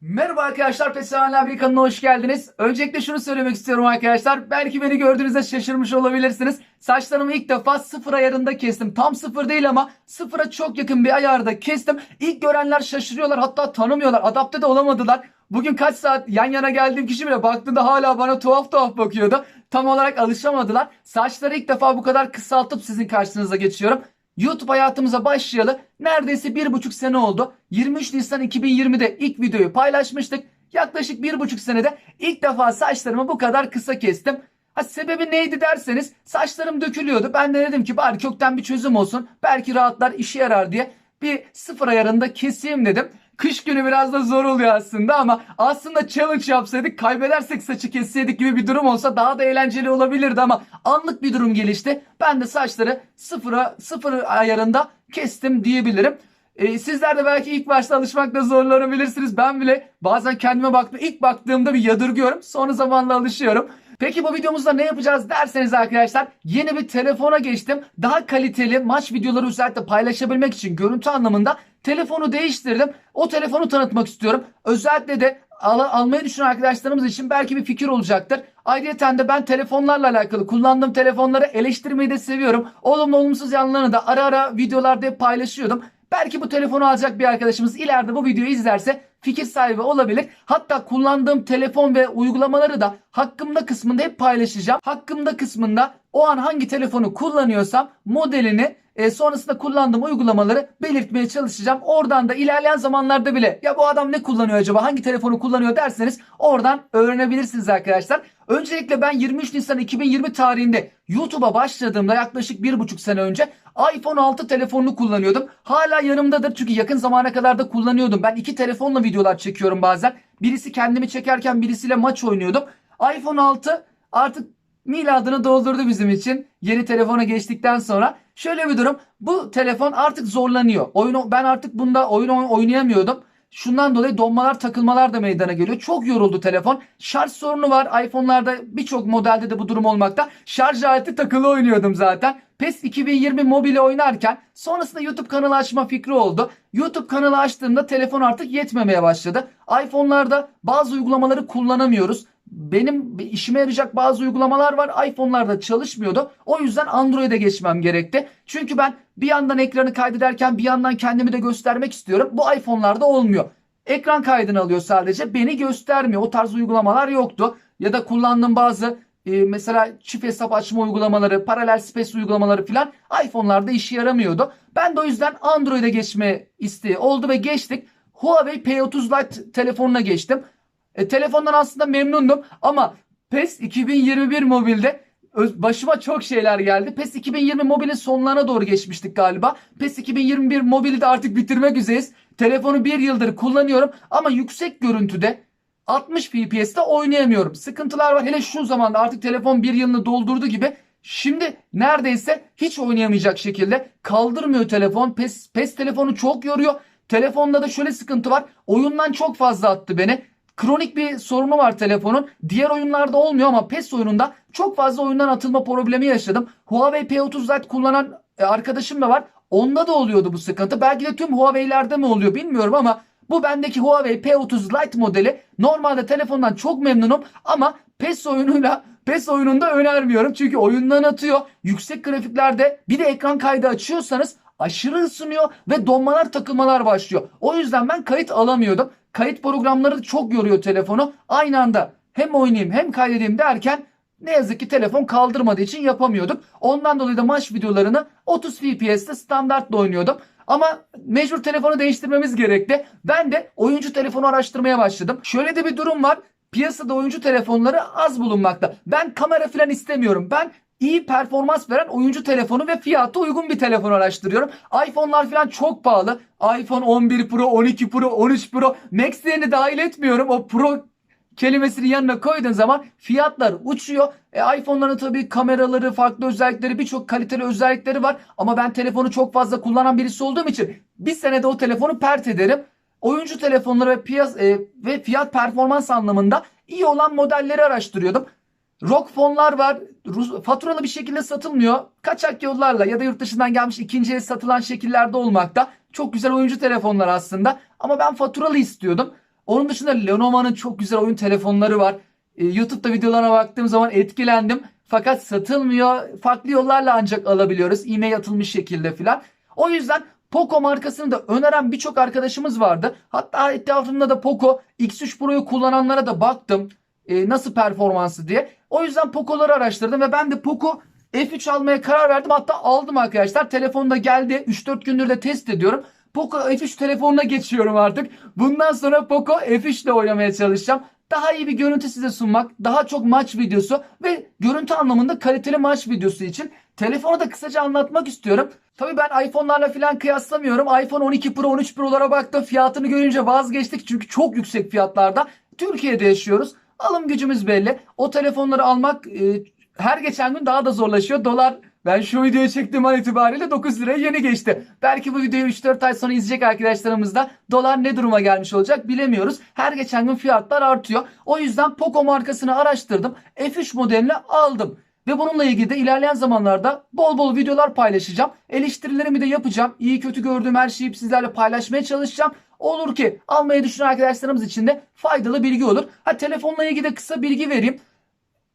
Merhaba arkadaşlar, Pesavenler bir kanalına hoş geldiniz. Öncelikle şunu söylemek istiyorum arkadaşlar. Belki beni gördüğünüzde şaşırmış olabilirsiniz. Saçlarımı ilk defa sıfır ayarında kestim. Tam sıfır değil ama sıfıra çok yakın bir ayarda kestim. İlk görenler şaşırıyorlar hatta tanımıyorlar. Adapte de olamadılar. Bugün kaç saat yan yana geldiğim kişi bile baktığında hala bana tuhaf tuhaf bakıyordu. Tam olarak alışamadılar. Saçları ilk defa bu kadar kısaltıp sizin karşınıza geçiyorum. YouTube hayatımıza başlayalı neredeyse bir buçuk sene oldu. 23 Nisan 2020'de ilk videoyu paylaşmıştık. Yaklaşık bir buçuk senede ilk defa saçlarımı bu kadar kısa kestim. Ha sebebi neydi derseniz saçlarım dökülüyordu. Ben de dedim ki bari kökten bir çözüm olsun. Belki rahatlar işe yarar diye bir sıfır ayarında keseyim dedim. Kış günü biraz da zor oluyor aslında ama aslında challenge yapsaydık kaybedersek saçı kesseydik gibi bir durum olsa daha da eğlenceli olabilirdi ama anlık bir durum gelişti. Ben de saçları sıfıra sıfır ayarında kestim diyebilirim. Ee, sizler de belki ilk başta alışmakta zorlanabilirsiniz. Ben bile bazen kendime baktım. ilk baktığımda bir yadırgıyorum. Sonra zamanla alışıyorum. Peki bu videomuzda ne yapacağız derseniz arkadaşlar yeni bir telefona geçtim. Daha kaliteli maç videoları özellikle paylaşabilmek için görüntü anlamında telefonu değiştirdim. O telefonu tanıtmak istiyorum. Özellikle de al almayı düşünen arkadaşlarımız için belki bir fikir olacaktır. Ayrıca de ben telefonlarla alakalı kullandığım telefonları eleştirmeyi de seviyorum. Olumlu olumsuz yanlarını da ara ara videolarda paylaşıyordum. Belki bu telefonu alacak bir arkadaşımız ileride bu videoyu izlerse fikir sahibi olabilir. Hatta kullandığım telefon ve uygulamaları da hakkımda kısmında hep paylaşacağım. Hakkımda kısmında o an hangi telefonu kullanıyorsam modelini e, sonrasında kullandığım uygulamaları belirtmeye çalışacağım. Oradan da ilerleyen zamanlarda bile ya bu adam ne kullanıyor acaba hangi telefonu kullanıyor derseniz oradan öğrenebilirsiniz arkadaşlar. Öncelikle ben 23 Nisan 2020 tarihinde YouTube'a başladığımda yaklaşık bir buçuk sene önce iPhone 6 telefonunu kullanıyordum. Hala yanımdadır çünkü yakın zamana kadar da kullanıyordum. Ben iki telefonla videolar çekiyorum bazen. Birisi kendimi çekerken birisiyle maç oynuyordum. iPhone 6 artık miladını doldurdu bizim için. Yeni telefona geçtikten sonra. Şöyle bir durum. Bu telefon artık zorlanıyor. Oyunu ben artık bunda oyun oynayamıyordum. Şundan dolayı donmalar takılmalar da meydana geliyor. Çok yoruldu telefon. Şarj sorunu var. iPhone'larda birçok modelde de bu durum olmakta. Şarj aleti takılı oynuyordum zaten. PES 2020 mobile oynarken sonrasında YouTube kanalı açma fikri oldu. YouTube kanalı açtığımda telefon artık yetmemeye başladı. iPhone'larda bazı uygulamaları kullanamıyoruz. Benim işime yarayacak bazı uygulamalar var. iPhone'larda çalışmıyordu. O yüzden Android'e geçmem gerekti. Çünkü ben bir yandan ekranı kaydederken bir yandan kendimi de göstermek istiyorum. Bu iPhone'larda olmuyor. Ekran kaydını alıyor sadece. Beni göstermiyor. O tarz uygulamalar yoktu. Ya da kullandığım bazı e, mesela çift hesap açma uygulamaları, paralel space uygulamaları falan iPhone'larda işe yaramıyordu. Ben de o yüzden Android'e geçme isteği oldu ve geçtik. Huawei P30 Lite telefonuna geçtim. E, telefondan aslında memnundum ama PES 2021 mobilde başıma çok şeyler geldi. PES 2020 mobilin sonlarına doğru geçmiştik galiba. PES 2021 mobili de artık bitirmek üzereyiz. Telefonu bir yıldır kullanıyorum ama yüksek görüntüde 60 FPS'te oynayamıyorum. Sıkıntılar var. Hele şu zamanda artık telefon bir yılını doldurdu gibi. Şimdi neredeyse hiç oynayamayacak şekilde kaldırmıyor telefon. PES, PES telefonu çok yoruyor. Telefonda da şöyle sıkıntı var. Oyundan çok fazla attı beni. Kronik bir sorunu var telefonun. Diğer oyunlarda olmuyor ama PES oyununda çok fazla oyundan atılma problemi yaşadım. Huawei P30 Lite kullanan e, arkadaşım da var. Onda da oluyordu bu sıkıntı. Belki de tüm Huawei'lerde mi oluyor bilmiyorum ama bu bendeki Huawei P30 Lite modeli. Normalde telefondan çok memnunum ama PES oyunuyla PES oyununda önermiyorum. Çünkü oyundan atıyor. Yüksek grafiklerde bir de ekran kaydı açıyorsanız aşırı ısınıyor ve donmalar takılmalar başlıyor. O yüzden ben kayıt alamıyordum. Kayıt programları çok yoruyor telefonu. Aynı anda hem oynayayım hem kaydedeyim derken ne yazık ki telefon kaldırmadığı için yapamıyorduk. Ondan dolayı da maç videolarını 30 FPS'te standartla oynuyordum. Ama mecbur telefonu değiştirmemiz gerekti. Ben de oyuncu telefonu araştırmaya başladım. Şöyle de bir durum var. Piyasada oyuncu telefonları az bulunmakta. Ben kamera falan istemiyorum. Ben iyi performans veren oyuncu telefonu ve fiyatı uygun bir telefon araştırıyorum. iPhone'lar falan çok pahalı. iPhone 11 Pro, 12 Pro, 13 Pro. Max'lerini dahil etmiyorum. O Pro kelimesini yanına koyduğun zaman fiyatlar uçuyor. E, iPhone'ların tabii kameraları, farklı özellikleri, birçok kaliteli özellikleri var. Ama ben telefonu çok fazla kullanan birisi olduğum için bir senede o telefonu pert ederim. Oyuncu telefonları ve, piyas e, ve fiyat performans anlamında iyi olan modelleri araştırıyordum. Rock fonlar var. Faturalı bir şekilde satılmıyor. Kaçak yollarla ya da yurt dışından gelmiş ikinci el satılan şekillerde olmakta. Çok güzel oyuncu telefonlar aslında. Ama ben faturalı istiyordum. Onun dışında Lenovo'nun çok güzel oyun telefonları var. E, YouTube'da videolarına baktığım zaman etkilendim. Fakat satılmıyor. Farklı yollarla ancak alabiliyoruz. E-mail atılmış şekilde filan. O yüzden Poco markasını da öneren birçok arkadaşımız vardı. Hatta etrafımda da Poco X3 Pro'yu kullananlara da baktım. E, nasıl performansı diye. O yüzden Poco'ları araştırdım ve ben de Poco F3 almaya karar verdim. Hatta aldım arkadaşlar. Telefonda geldi. 3-4 gündür de test ediyorum. Poco F3 telefonuna geçiyorum artık. Bundan sonra Poco F3 ile oynamaya çalışacağım. Daha iyi bir görüntü size sunmak, daha çok maç videosu ve görüntü anlamında kaliteli maç videosu için telefonu da kısaca anlatmak istiyorum. Tabii ben iPhone'larla falan kıyaslamıyorum. iPhone 12 Pro, 13 Pro'lara baktım. Fiyatını görünce vazgeçtik çünkü çok yüksek fiyatlarda. Türkiye'de yaşıyoruz. Alım gücümüz belli. O telefonları almak e, her geçen gün daha da zorlaşıyor. Dolar ben şu videoyu çektiğim an itibariyle 9 liraya yeni geçti. Belki bu videoyu 3-4 ay sonra izleyecek arkadaşlarımız da dolar ne duruma gelmiş olacak bilemiyoruz. Her geçen gün fiyatlar artıyor. O yüzden Poco markasını araştırdım. F3 modelini aldım. Ve bununla ilgili de ilerleyen zamanlarda bol bol videolar paylaşacağım. Eleştirilerimi de yapacağım. İyi kötü gördüğüm her şeyi sizlerle paylaşmaya çalışacağım. Olur ki almayı düşünen arkadaşlarımız için de faydalı bilgi olur. Ha telefonla ilgili de kısa bilgi vereyim.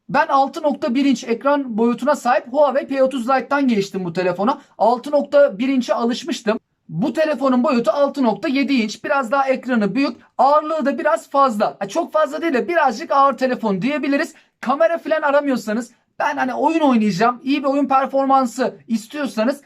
Ben 6.1 inç ekran boyutuna sahip Huawei P30 Lite'dan geçtim bu telefona. 6.1 inçe alışmıştım. Bu telefonun boyutu 6.7 inç. Biraz daha ekranı büyük. Ağırlığı da biraz fazla. Çok fazla değil de birazcık ağır telefon diyebiliriz. Kamera falan aramıyorsanız ben hani oyun oynayacağım. iyi bir oyun performansı istiyorsanız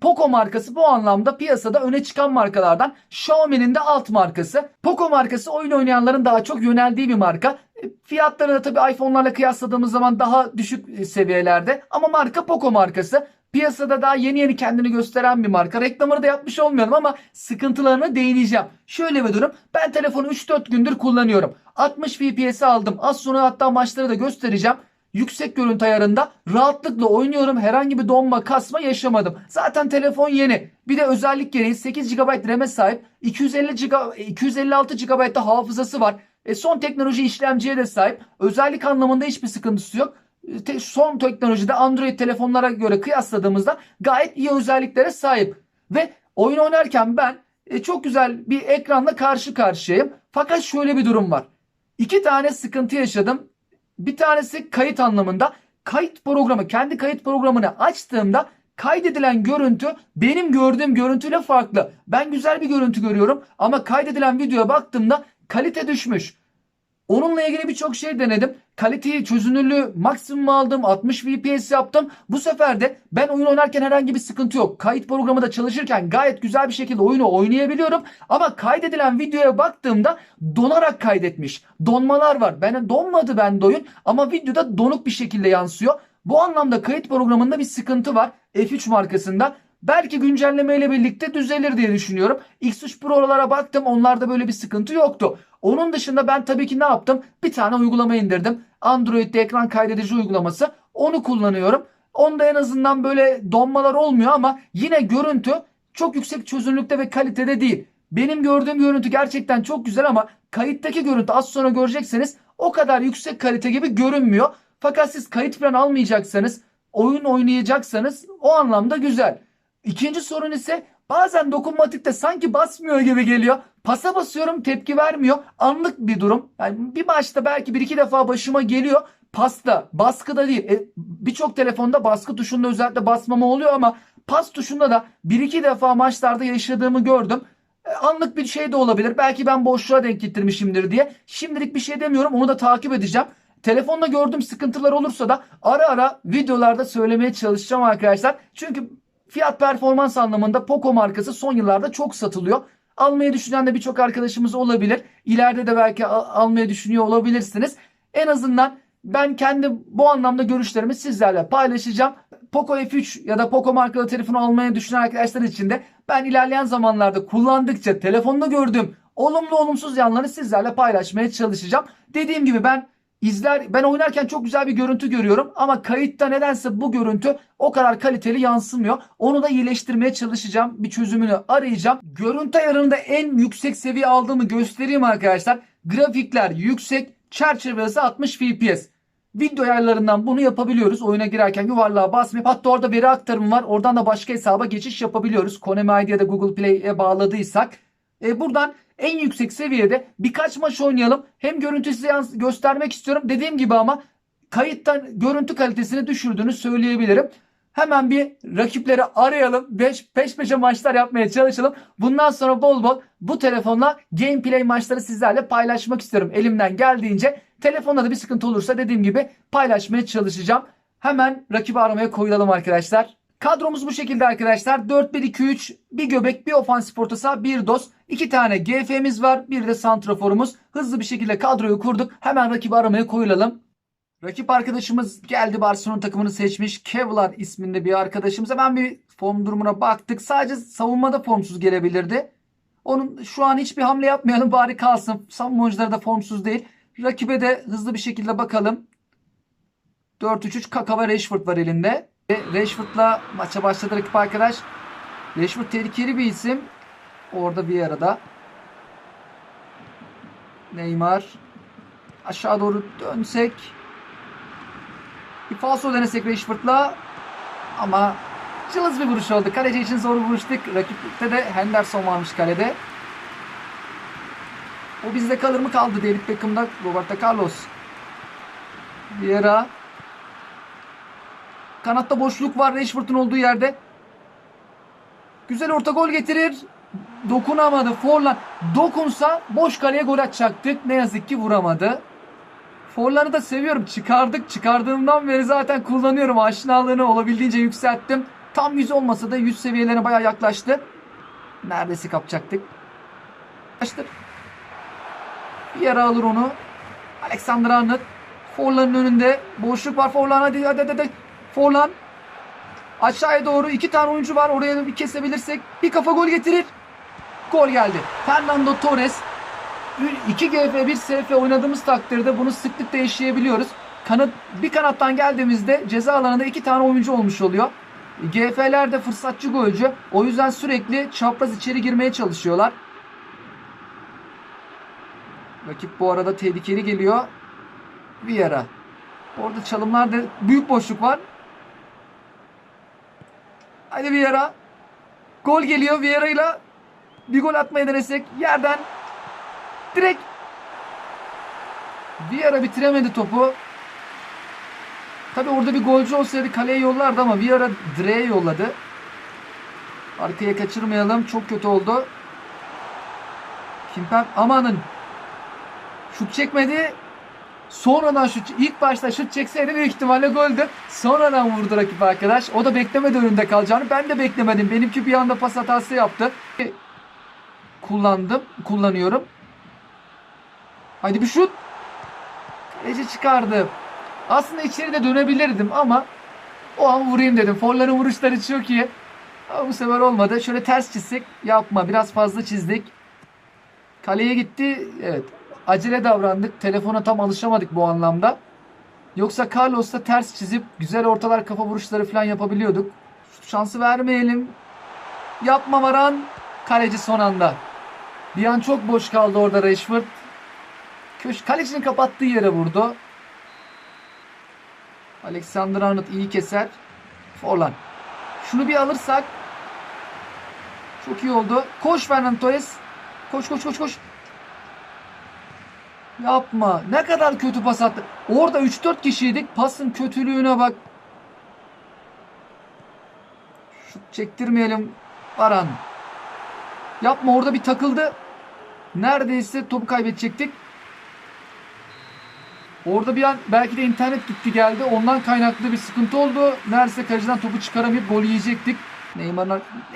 Poco markası bu anlamda piyasada öne çıkan markalardan Xiaomi'nin de alt markası. Poco markası oyun oynayanların daha çok yöneldiği bir marka. Fiyatları da tabii iPhone'larla kıyasladığımız zaman daha düşük seviyelerde ama marka Poco markası. Piyasada daha yeni yeni kendini gösteren bir marka. Reklamını da yapmış olmuyorum ama sıkıntılarına değineceğim. Şöyle bir durum. Ben telefonu 3-4 gündür kullanıyorum. 60 FPS aldım. Az sonra hatta maçları da göstereceğim yüksek görüntü ayarında rahatlıkla oynuyorum. Herhangi bir donma kasma yaşamadım. Zaten telefon yeni. Bir de özellik gereği 8 GB RAM'e sahip. 250 GB, 256 GB da hafızası var. E son teknoloji işlemciye de sahip. Özellik anlamında hiçbir sıkıntısı yok. E, son teknolojide Android telefonlara göre kıyasladığımızda gayet iyi özelliklere sahip. Ve oyun oynarken ben e, çok güzel bir ekranla karşı karşıyayım. Fakat şöyle bir durum var. İki tane sıkıntı yaşadım. Bir tanesi kayıt anlamında. Kayıt programı, kendi kayıt programını açtığımda kaydedilen görüntü benim gördüğüm görüntüyle farklı. Ben güzel bir görüntü görüyorum ama kaydedilen videoya baktığımda kalite düşmüş. Onunla ilgili birçok şey denedim. Kaliteyi, çözünürlüğü maksimum aldım. 60 FPS yaptım. Bu sefer de ben oyun oynarken herhangi bir sıkıntı yok. Kayıt programı da çalışırken gayet güzel bir şekilde oyunu oynayabiliyorum. Ama kaydedilen videoya baktığımda donarak kaydetmiş. Donmalar var. Ben donmadı bende oyun ama videoda donuk bir şekilde yansıyor. Bu anlamda kayıt programında bir sıkıntı var. F3 markasında. Belki güncelleme ile birlikte düzelir diye düşünüyorum. X3 Pro'lara baktım onlarda böyle bir sıkıntı yoktu. Onun dışında ben tabii ki ne yaptım? Bir tane uygulama indirdim. Android'de ekran kaydedici uygulaması. Onu kullanıyorum. Onda en azından böyle donmalar olmuyor ama yine görüntü çok yüksek çözünürlükte ve kalitede değil. Benim gördüğüm görüntü gerçekten çok güzel ama kayıttaki görüntü az sonra görecekseniz o kadar yüksek kalite gibi görünmüyor. Fakat siz kayıt falan almayacaksanız, oyun oynayacaksanız o anlamda güzel. İkinci sorun ise bazen dokunmatikte sanki basmıyor gibi geliyor. Pasa basıyorum tepki vermiyor. Anlık bir durum. Yani bir maçta belki bir iki defa başıma geliyor. Pasta, baskıda değil. E, Birçok telefonda baskı tuşunda özellikle basmama oluyor ama pas tuşunda da bir iki defa maçlarda yaşadığımı gördüm. E, anlık bir şey de olabilir. Belki ben boşluğa denk getirmişimdir diye. Şimdilik bir şey demiyorum. Onu da takip edeceğim. Telefonda gördüğüm sıkıntılar olursa da ara ara videolarda söylemeye çalışacağım arkadaşlar. Çünkü fiyat performans anlamında Poco markası son yıllarda çok satılıyor. Almayı düşünen de birçok arkadaşımız olabilir. İleride de belki almayı düşünüyor olabilirsiniz. En azından ben kendi bu anlamda görüşlerimi sizlerle paylaşacağım. Poco F3 ya da Poco markalı telefonu almayı düşünen arkadaşlar için de ben ilerleyen zamanlarda kullandıkça telefonda gördüğüm olumlu olumsuz yanlarını sizlerle paylaşmaya çalışacağım. Dediğim gibi ben İzler ben oynarken çok güzel bir görüntü görüyorum ama kayıtta nedense bu görüntü o kadar kaliteli yansımıyor. Onu da iyileştirmeye çalışacağım. Bir çözümünü arayacağım. Görüntü ayarında en yüksek seviye aldığımı göstereyim arkadaşlar. Grafikler yüksek, çerçevesi 60 fps. Video ayarlarından bunu yapabiliyoruz. Oyuna girerken yuvarlığa basmayıp hatta orada veri aktarımı var. Oradan da başka hesaba geçiş yapabiliyoruz. Konami ID ya da Google Play'e bağladıysak. E, buradan en yüksek seviyede birkaç maç oynayalım. Hem görüntü size göstermek istiyorum. Dediğim gibi ama kayıttan görüntü kalitesini düşürdüğünü söyleyebilirim. Hemen bir rakipleri arayalım. Beş, peş peşe maçlar yapmaya çalışalım. Bundan sonra bol bol bu telefonla gameplay maçları sizlerle paylaşmak istiyorum. Elimden geldiğince telefonda da bir sıkıntı olursa dediğim gibi paylaşmaya çalışacağım. Hemen rakibi aramaya koyulalım arkadaşlar. Kadromuz bu şekilde arkadaşlar. 4-1-2-3, bir göbek, bir ofansif orta saha, bir dos. İki tane GF'miz var. Bir de santraforumuz. Hızlı bir şekilde kadroyu kurduk. Hemen rakibi aramaya koyulalım. Rakip arkadaşımız geldi Barcelona takımını seçmiş. Kevlar isminde bir arkadaşımız. Hemen bir form durumuna baktık. Sadece savunmada formsuz gelebilirdi. Onun şu an hiçbir hamle yapmayalım bari kalsın. Savunma oyuncuları da formsuz değil. Rakibe de hızlı bir şekilde bakalım. 4-3-3 Kaka ve Rashford var elinde. Rashford'la maça başladı rakip arkadaş. Rashford tehlikeli bir isim. Orada bir arada. Neymar. Aşağı doğru dönsek. Bir falso denesek Rashford'la. Ama cılız bir vuruş oldu. Kaleci için zor vuruştuk. Rakipte de Henderson varmış kalede. O bizde kalır mı kaldı. David Beckham'da Roberto Carlos. Vieira. Kanatta boşluk var Rashford'un olduğu yerde. Güzel orta gol getirir. Dokunamadı. Forlan dokunsa boş kaleye gol atacaktık. Ne yazık ki vuramadı. Forlan'ı da seviyorum. Çıkardık. Çıkardığımdan beri zaten kullanıyorum. Aşinalığını olabildiğince yükselttim. Tam 100 olmasa da 100 seviyelerine bayağı yaklaştı. Neredeyse kapacaktık. Yaklaştır. Bir yere alır onu. Alexander Arnold. Forlan'ın önünde. Boşluk var. Forlan hadi hadi. hadi. Forlan. Aşağıya doğru iki tane oyuncu var. Oraya bir kesebilirsek bir kafa gol getirir. Gol geldi. Fernando Torres 2 GF 1 SF oynadığımız takdirde bunu sıklıkla yaşayabiliyoruz. Kanat, bir kanattan geldiğimizde ceza alanında iki tane oyuncu olmuş oluyor. GF'ler de fırsatçı golcü. O yüzden sürekli çapraz içeri girmeye çalışıyorlar. Rakip bu arada tehlikeli geliyor. Vieira. Orada çalımlarda büyük boşluk var. Hadi Vieira. Gol geliyor Vieira ile bir gol atmayı denesek yerden direkt Vieira bitiremedi topu. Tabi orada bir golcü olsaydı kaleye yollardı ama Vieira direğe yolladı. Arkaya kaçırmayalım. Çok kötü oldu. Kimpem amanın. Şut çekmedi. Sonradan şut ilk başta şut çekseydi büyük ihtimalle goldü. Sonradan vurdu rakip arkadaş. O da beklemedi önünde kalacağını. Ben de beklemedim. Benimki bir anda pas hatası yaptı. Kullandım. Kullanıyorum. Hadi bir şut. Kaleci çıkardı. Aslında içeri de dönebilirdim ama o an vurayım dedim. Forların vuruşları çok iyi. Ama bu sefer olmadı. Şöyle ters çizsek yapma. Biraz fazla çizdik. Kaleye gitti. Evet. Acele davrandık. Telefona tam alışamadık bu anlamda. Yoksa Carlos'ta ters çizip güzel ortalar kafa vuruşları falan yapabiliyorduk. Şansı vermeyelim. Yapma Varan. Kaleci son anda. Bir an çok boş kaldı orada Rashford. Köş kalecinin kapattığı yere vurdu. Alexander Arnold iyi keser. Forlan. Şunu bir alırsak çok iyi oldu. Koş Fernando Torres. Koş koş koş koş. Yapma. Ne kadar kötü pas attı. Orada 3-4 kişiydik. Pasın kötülüğüne bak. Şut çektirmeyelim. Varan. Yapma orada bir takıldı. Neredeyse topu kaybedecektik. Orada bir an belki de internet gitti geldi. Ondan kaynaklı bir sıkıntı oldu. Neredeyse kaleciden topu çıkaramayıp gol yiyecektik. Neymar,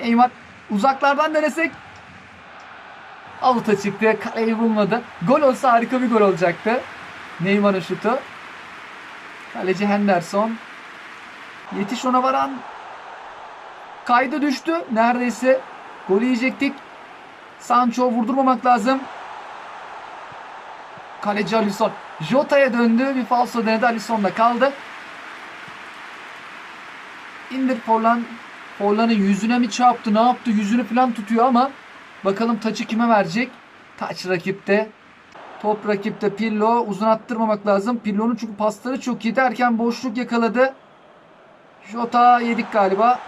Neymar uzaklardan denesek avuta çıktı. Kaleyi bulmadı. Gol olsa harika bir gol olacaktı. Neymar'ın şutu. Kaleci Henderson. Yetiş ona varan. Kaydı düştü. Neredeyse gol yiyecektik. Sancho vurdurmamak lazım. Kaleci Alisson. Jota'ya döndü. Bir falso denedi. Alisson'da kaldı. İndir Forlan. Forlan'ın yüzüne mi çarptı? Ne yaptı? Yüzünü falan tutuyor ama bakalım taçı kime verecek? Taç rakipte. Top rakipte Pirlo. Uzun attırmamak lazım. Pirlo'nun çünkü pasları çok iyi derken boşluk yakaladı. Jota yedik galiba.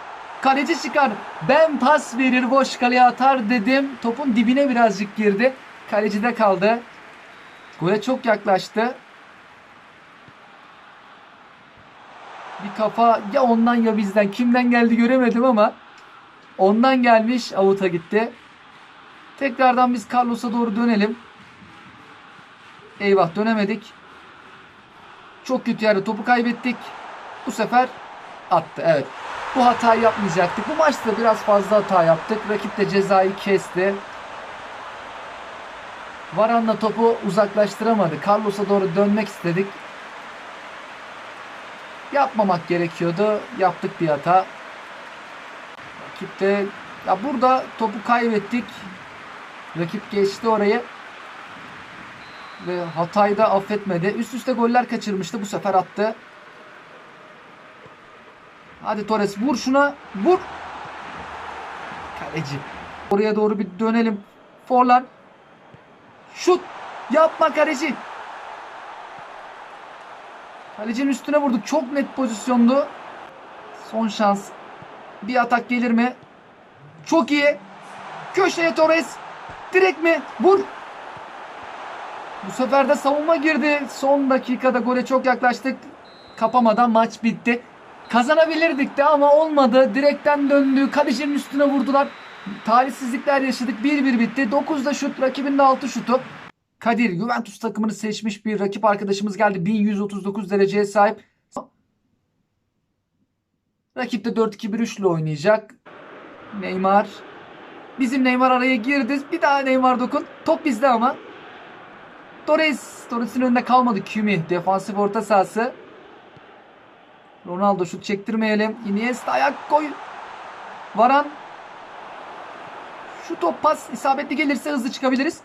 Kaleci çıkar. Ben pas verir boş kaleye atar dedim. Topun dibine birazcık girdi. Kalecide kaldı. Gole çok yaklaştı. Bir kafa ya ondan ya bizden. Kimden geldi göremedim ama ondan gelmiş avuta gitti. Tekrardan biz Carlos'a doğru dönelim. Eyvah dönemedik. Çok kötü yerde topu kaybettik. Bu sefer attı. Evet. Bu hatayı yapmayacaktık. Bu maçta biraz fazla hata yaptık. Rakip de cezayı kesti. Varan'la topu uzaklaştıramadı. Carlos'a doğru dönmek istedik. Yapmamak gerekiyordu. Yaptık bir hata. Rakip de ya burada topu kaybettik. Rakip geçti orayı. Ve hatayı da affetmedi. Üst üste goller kaçırmıştı. Bu sefer attı. Hadi Torres vur şuna. Vur. Kaleci. Oraya doğru bir dönelim. Forlan. Şut. Yapma kaleci. Kalecinin üstüne vurduk. Çok net pozisyondu. Son şans. Bir atak gelir mi? Çok iyi. Köşeye Torres. Direkt mi? Vur. Bu sefer de savunma girdi. Son dakikada gole çok yaklaştık. Kapamadan maç bitti. Kazanabilirdik de ama olmadı. Direkten döndü. Kalecinin üstüne vurdular. Talihsizlikler yaşadık. 1-1 bitti. 9'da şut. Rakibin de 6 şutu. Kadir Juventus takımını seçmiş bir rakip arkadaşımız geldi. 1139 dereceye sahip. Rakip de 4-2-1-3 ile oynayacak. Neymar. Bizim Neymar araya girdi. Bir daha Neymar dokun. Top bizde ama. Torres. Torres'in önünde kalmadı. Kimi. Defansif orta sahası. Ronaldo şut çektirmeyelim. Iniesta ayak koy. Varan. Şu top pas isabetli gelirse hızlı çıkabiliriz.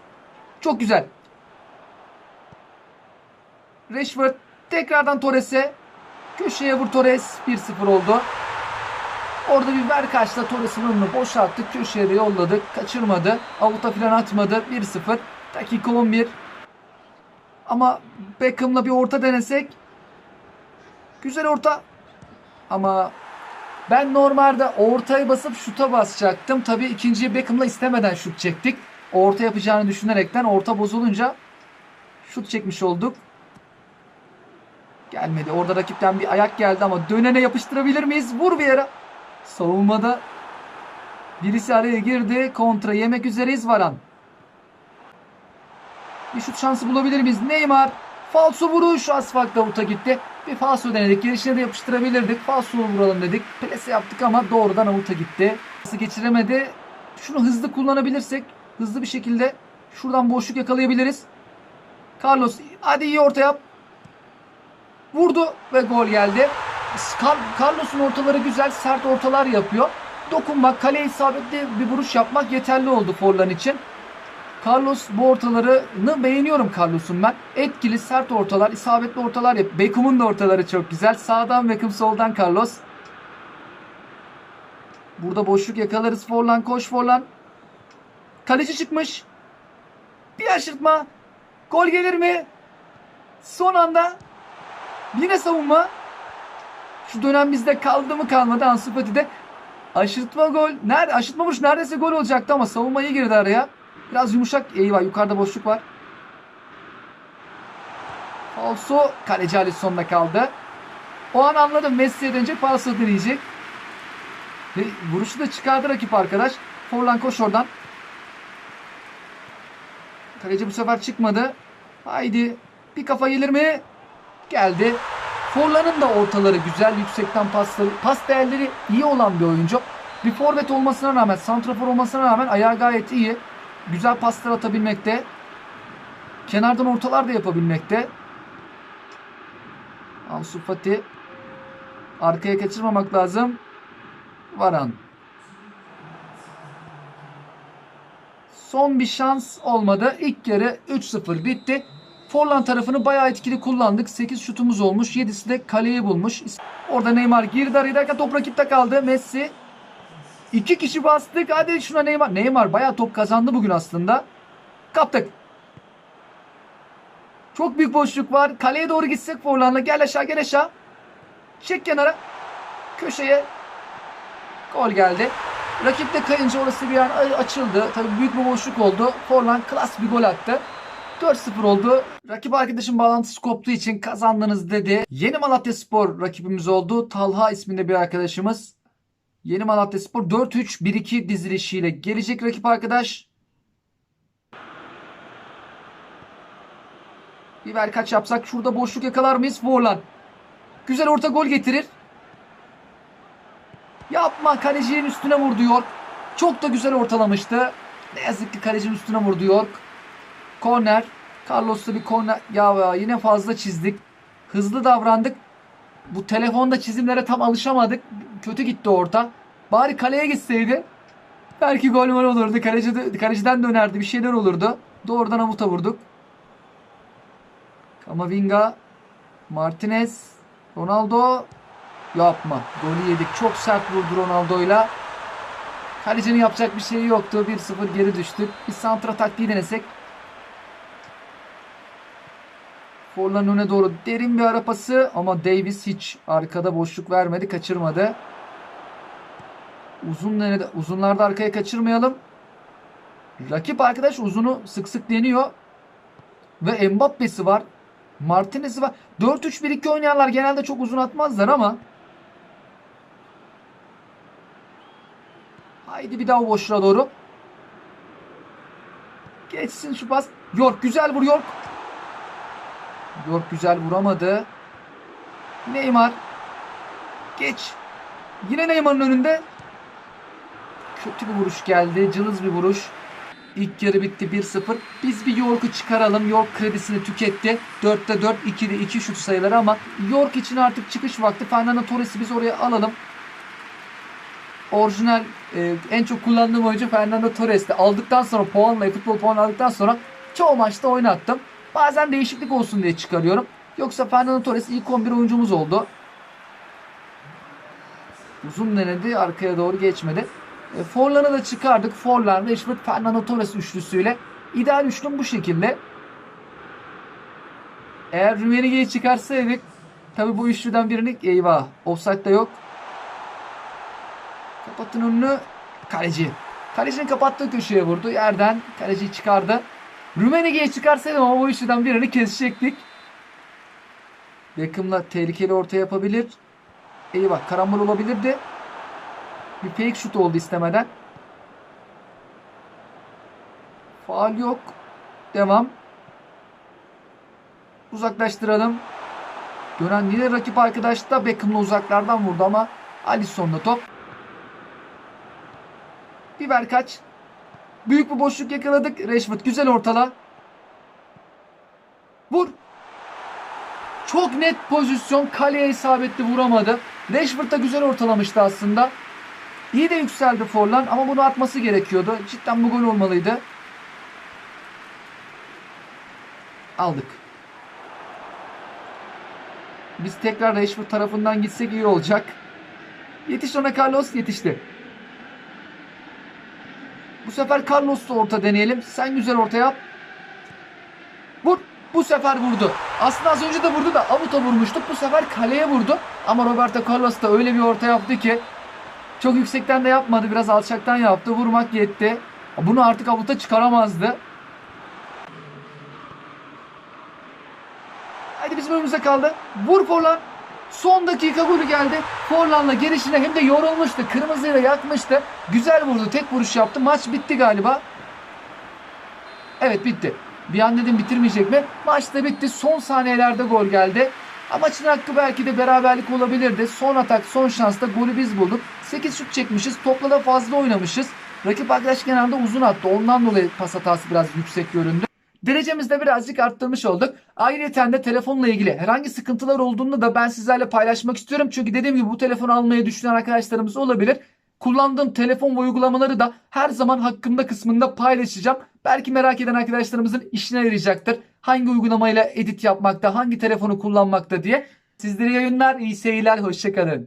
Çok güzel. Rashford tekrardan Torres'e. Köşeye vur Torres. 1-0 oldu. Orada bir ver kaçta Torres'in önünü boşalttık. Köşeye de yolladık. Kaçırmadı. Avuta falan atmadı. 1-0. Dakika 11. Ama Beckham'la bir orta denesek. Güzel orta. Ama ben normalde ortaya basıp şuta basacaktım. Tabii ikinciyi Beckham'la istemeden şut çektik. Orta yapacağını düşünerekten orta bozulunca şut çekmiş olduk. Gelmedi. Orada rakipten bir ayak geldi ama dönene yapıştırabilir miyiz? Vur bir yere. Savunmada birisi araya girdi. Kontra yemek üzereyiz Varan. Bir şut şansı bulabilir miyiz? Neymar. Falso vuruş. Asfalt avuta gitti. Bir falso denedik. Girişine de yapıştırabilirdik. Falso vuralım dedik. Plase yaptık ama doğrudan avuta gitti. Nasıl geçiremedi. Şunu hızlı kullanabilirsek hızlı bir şekilde şuradan boşluk yakalayabiliriz. Carlos hadi iyi orta yap. Vurdu ve gol geldi. Carlos'un ortaları güzel sert ortalar yapıyor. Dokunmak, kaleye isabetli bir vuruş yapmak yeterli oldu Forlan için. Carlos bu ortalarını beğeniyorum Carlos'un ben. Etkili, sert ortalar, isabetli ortalar yap. Beckham'ın da ortaları çok güzel. Sağdan Beckham, soldan Carlos. Burada boşluk yakalarız Forlan. Koş Forlan. Kaleci çıkmış. Bir aşırtma. Gol gelir mi? Son anda yine savunma. Şu dönem bizde kaldı mı kalmadı Ansu Fati'de. Aşırtma gol. Nerede? Aşırtma vuruş neredeyse gol olacaktı ama savunma iyi girdi araya. Biraz yumuşak. Eyvah yukarıda boşluk var. Falso. Kaleci Alisson'da kaldı. O an anladım. Messi'ye dönecek. Falso deneyecek. Ve vuruşu da çıkardı rakip arkadaş. Forlan koş oradan. Kaleci bu sefer çıkmadı. Haydi. Bir kafa gelir mi? Geldi. Forlan'ın da ortaları güzel. Yüksekten pasları, pas değerleri iyi olan bir oyuncu. Bir forvet olmasına rağmen, santrafor olmasına rağmen ayağı gayet iyi. Güzel paslar atabilmekte. Kenardan ortalar da yapabilmekte. Ansu Fati. Arkaya kaçırmamak lazım. Varan. Son bir şans olmadı. İlk yarı 3-0 bitti. Forlan tarafını bayağı etkili kullandık. 8 şutumuz olmuş. 7'si de kaleyi bulmuş. Orada Neymar girdi araya derken top rakipte kaldı. Messi. İki kişi bastık. Hadi şuna Neymar. Neymar bayağı top kazandı bugün aslında. Kaptık. Çok büyük boşluk var. Kaleye doğru gitsek Forlan'la. Gel aşağı gel aşağı. Çek kenara. Köşeye. Gol geldi. Rakip de kayınca orası bir an açıldı. Tabii büyük bir boşluk oldu. Forlan klas bir gol attı. 4-0 oldu. Rakip arkadaşın bağlantısı koptuğu için kazandınız dedi. Yeni Malatya Spor rakibimiz oldu. Talha isminde bir arkadaşımız. Yeni Malatya Spor 4-3-1-2 dizilişiyle gelecek rakip arkadaş. Bir ver kaç yapsak şurada boşluk yakalar mıyız? Forlan. Güzel orta gol getirir. Yapma kalecinin üstüne vurdu York. Çok da güzel ortalamıştı. Ne yazık ki kalecinin üstüne vurdu York. Korner. Carlos'ta bir korner. Ya, yine fazla çizdik. Hızlı davrandık. Bu telefonda çizimlere tam alışamadık. Kötü gitti orta. Bari kaleye gitseydi. Belki gol mol olurdu. Kaleci de- kaleciden dönerdi. Bir şeyler olurdu. Doğrudan avuta vurduk. Kamavinga. Martinez. Ronaldo. Yapma. Golü yedik. Çok sert vurdu Ronaldo'yla. Kalecinin yapacak bir şeyi yoktu. 1-0 geri düştük. Bir santra taktiği denesek. Forlan'ın önüne doğru derin bir ara pası ama Davis hiç arkada boşluk vermedi, kaçırmadı. Uzun nerede? Uzunlarda arkaya kaçırmayalım. Rakip arkadaş uzunu sık sık deniyor. Ve Mbappe'si var. Martinez'i var. 4-3-1-2 oynayanlar genelde çok uzun atmazlar ama Haydi bir daha boşluğa doğru. Geçsin şu pas. York güzel vur York. York güzel vuramadı. Neymar. Geç. Yine Neymar'ın önünde. Kötü bir vuruş geldi. Cılız bir vuruş. İlk yarı bitti 1-0. Biz bir York'u çıkaralım. York kredisini tüketti. 4'te 4, 2'de 2 şut sayıları ama York için artık çıkış vakti. Fernando Torres'i biz oraya alalım. Orijinal e, en çok kullandığım oyuncu Fernando Torres'ti. Aldıktan sonra puanla futbol puanı aldıktan sonra çoğu maçta oynattım. Bazen değişiklik olsun diye çıkarıyorum. Yoksa Fernando Torres ilk 11 oyuncumuz oldu. Uzun denedi. Arkaya doğru geçmedi. E, Forlan'ı da çıkardık. Forlan, Rashford, Fernando Torres üçlüsüyle. İdeal üçlüm bu şekilde. Eğer Rümenige'yi çıkarsaydık tabi bu üçlüden birini eyvah. Offside'da yok. Kapatın önünü. Kaleci. Kalecinin kapattığı köşeye vurdu. Yerden kaleciyi çıkardı. Rümenige'yi çıkarsaydım ama bu üçlüden birini kesecektik. Beckham'la tehlikeli orta yapabilir. Eyvah karambol olabilirdi. Bir fake şut oldu istemeden. Faal yok. Devam. Uzaklaştıralım. Dönen yine rakip arkadaş da Beckham'la uzaklardan vurdu ama Alisson'da top. Biber kaç. Büyük bir boşluk yakaladık. Rashford güzel ortala. Vur. Çok net pozisyon. Kaleye isabetli vuramadı. Rashford da güzel ortalamıştı aslında. İyi de yükseldi Forlan ama bunu atması gerekiyordu. Cidden bu gol olmalıydı. Aldık. Biz tekrar Rashford tarafından gitsek iyi olacak. Yetiş ona Carlos yetişti. Bu sefer Carlos'la orta deneyelim. Sen güzel orta yap. Vur. Bu sefer vurdu. Aslında az önce de vurdu da avuta vurmuştuk. Bu sefer kaleye vurdu. Ama Roberto Carlos da öyle bir orta yaptı ki çok yüksekten de yapmadı. Biraz alçaktan yaptı. Vurmak yetti. Bunu artık avuta çıkaramazdı. Haydi bizim önümüze kaldı. Vur Forlan. Son dakika golü geldi. Forlan'la gelişine hem de yorulmuştu. Kırmızıyla yakmıştı. Güzel vurdu. Tek vuruş yaptı. Maç bitti galiba. Evet bitti. Bir an dedim bitirmeyecek mi? Maç da bitti. Son saniyelerde gol geldi. Maçın hakkı belki de beraberlik olabilirdi. Son atak, son şansta golü biz bulduk. 8 şut çekmişiz. Topla da fazla oynamışız. Rakip arkadaş genelde uzun attı. Ondan dolayı pas hatası biraz yüksek göründü. Derecemizi de birazcık arttırmış olduk. Ayrıca de telefonla ilgili herhangi sıkıntılar olduğunda da ben sizlerle paylaşmak istiyorum. Çünkü dediğim gibi bu telefonu almayı düşünen arkadaşlarımız olabilir. Kullandığım telefon ve uygulamaları da her zaman hakkımda kısmında paylaşacağım. Belki merak eden arkadaşlarımızın işine yarayacaktır. Hangi uygulamayla edit yapmakta, hangi telefonu kullanmakta diye. Sizlere yayınlar, iyi seyirler, hoşçakalın.